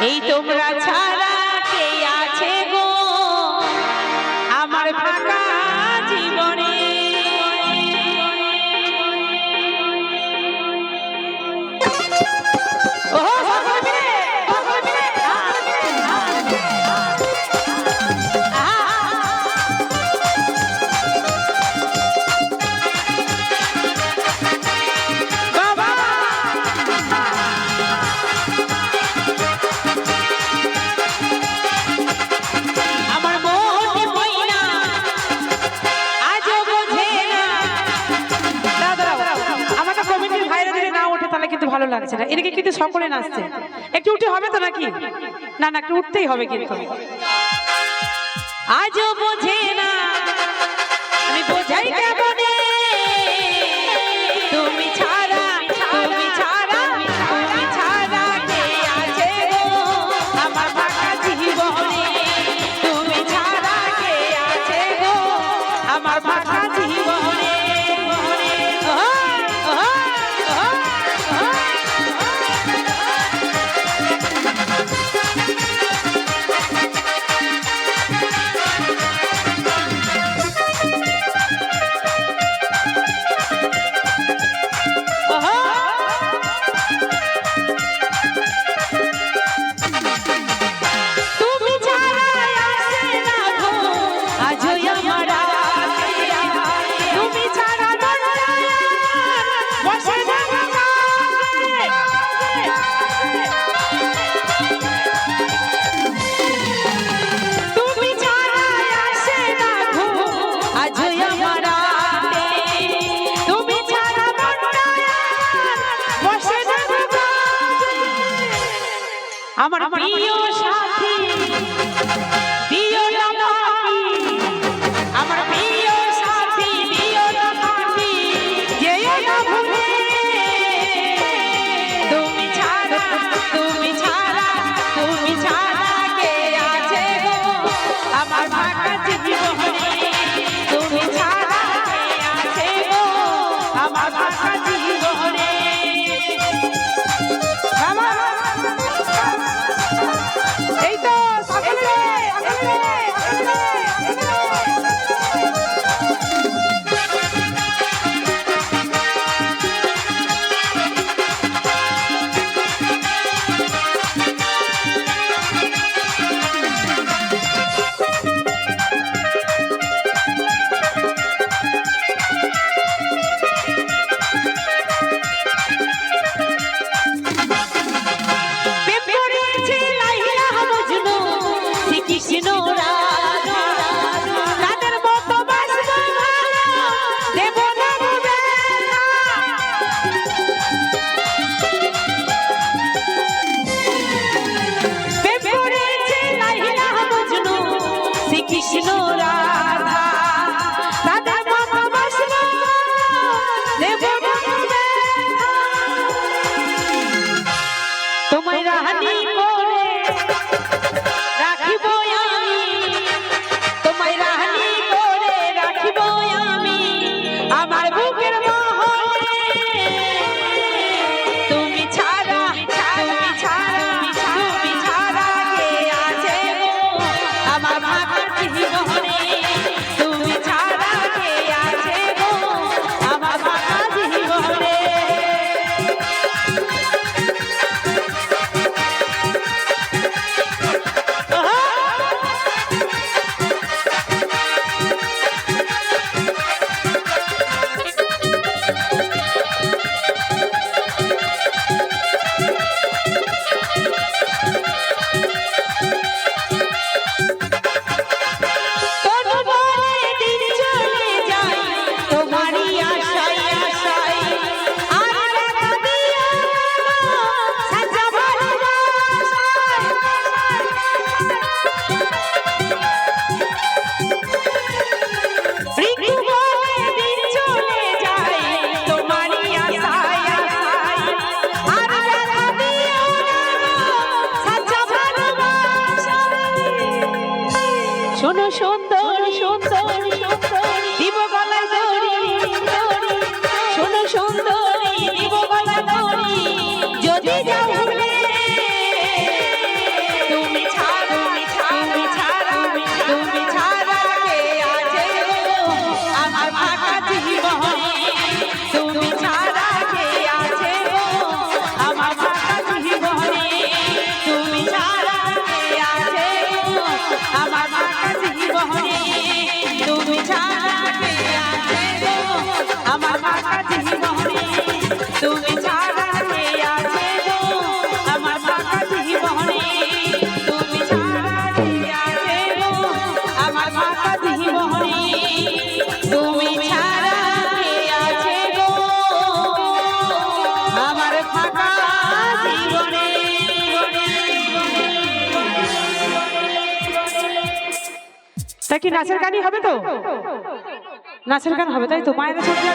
এই তোমরা ছাড়া এদিকে কিন্তু সকলে নাচছে। একটু উঠে হবে তো নাকি? না না একটু উঠতেই হবে কিন্তু। আজও বোঝে না। আমি বোঝাই 咱们。Số 熊 তা কি নাচের গানই হবে তো? নাচের গান হবে তাই তো? মায়ের চলে যাচ্ছে